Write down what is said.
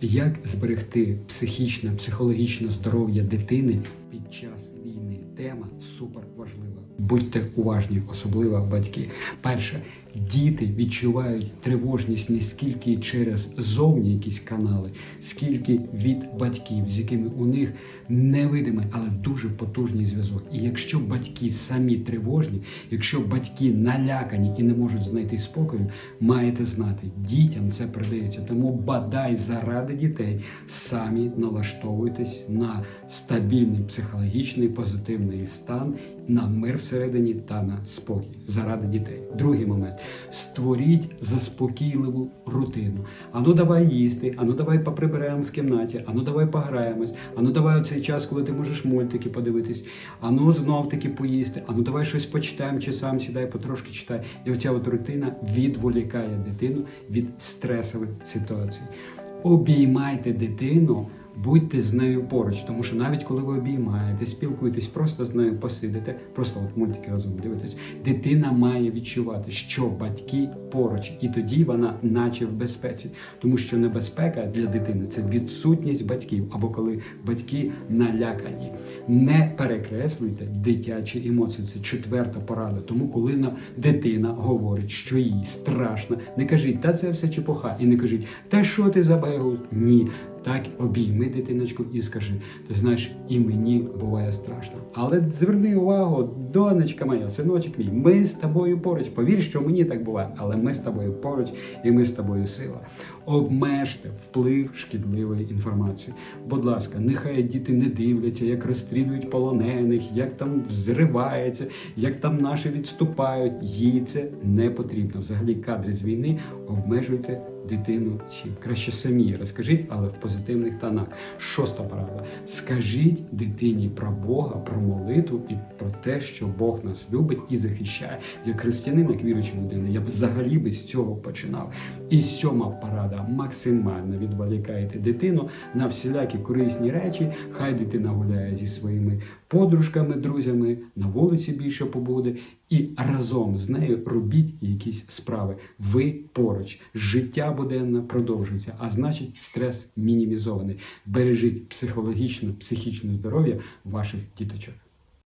Як зберегти психічне, психологічне здоров'я дитини під час війни? Тема супер важлива. Будьте уважні, особливо батьки. Перше, діти відчувають тривожність не скільки через зовні якісь канали, скільки від батьків, з якими у них невидимий, але дуже потужний зв'язок. І якщо батьки самі тривожні, якщо батьки налякані і не можуть знайти спокою, маєте знати, дітям це передається. Тому бадай заради дітей самі налаштовуйтесь на стабільний психологічний позитивний стан, на мир всередині та на спокій заради дітей. Другий момент створіть заспокійливу рутину. Ану, давай їсти, ану, давай поприберемо в кімнаті, ану, давай пограємось, ану, давай оцей час, коли ти можеш мультики подивитись, ану, знов таки поїсти, ану, давай щось почитаємо, чи сам сідай, потрошки читай. І оця от рутина відволікає дитину від стресових ситуацій. Обіймайте дитину. Будьте з нею поруч, тому що навіть коли ви обіймаєте, спілкуєтесь, просто з нею посидите, просто от мультики разом дивитесь, дитина має відчувати, що батьки поруч, і тоді вона, наче в безпеці, тому що небезпека для дитини це відсутність батьків, або коли батьки налякані. Не перекреслюйте дитячі емоції. Це четверта порада. Тому, коли на дитина говорить, що їй страшно, не кажіть, та це все чепуха, і не кажіть, та що ти за байгу? Ні. Так обійми дитиночку і скажи: ти знаєш, і мені буває страшно. Але зверни увагу, донечка моя, синочок мій, ми з тобою поруч. Повір, що мені так буває, але ми з тобою поруч, і ми з тобою сила. Обмежте вплив шкідливої інформації. Будь ласка, нехай діти не дивляться, як розстрілюють полонених, як там взривається, як там наші відступають. Їй це не потрібно. Взагалі, кадри з війни обмежуйте дитину цим. Краще самі розкажіть, але в позитивних тонах. Шоста порада. Скажіть дитині про Бога, про молитву і про те, що Бог нас любить і захищає. Як християнин, як віруюча людина, я взагалі би з цього починав. І сьома порада максимально відволікаєте дитину на всілякі корисні речі. Хай дитина гуляє зі своїми подружками, друзями, на вулиці більше побуде, і разом з нею робіть якісь справи. Ви поруч. Життя буденне продовжується, а значить, стрес мінімізований. Бережіть психологічне, психічне здоров'я ваших діточок.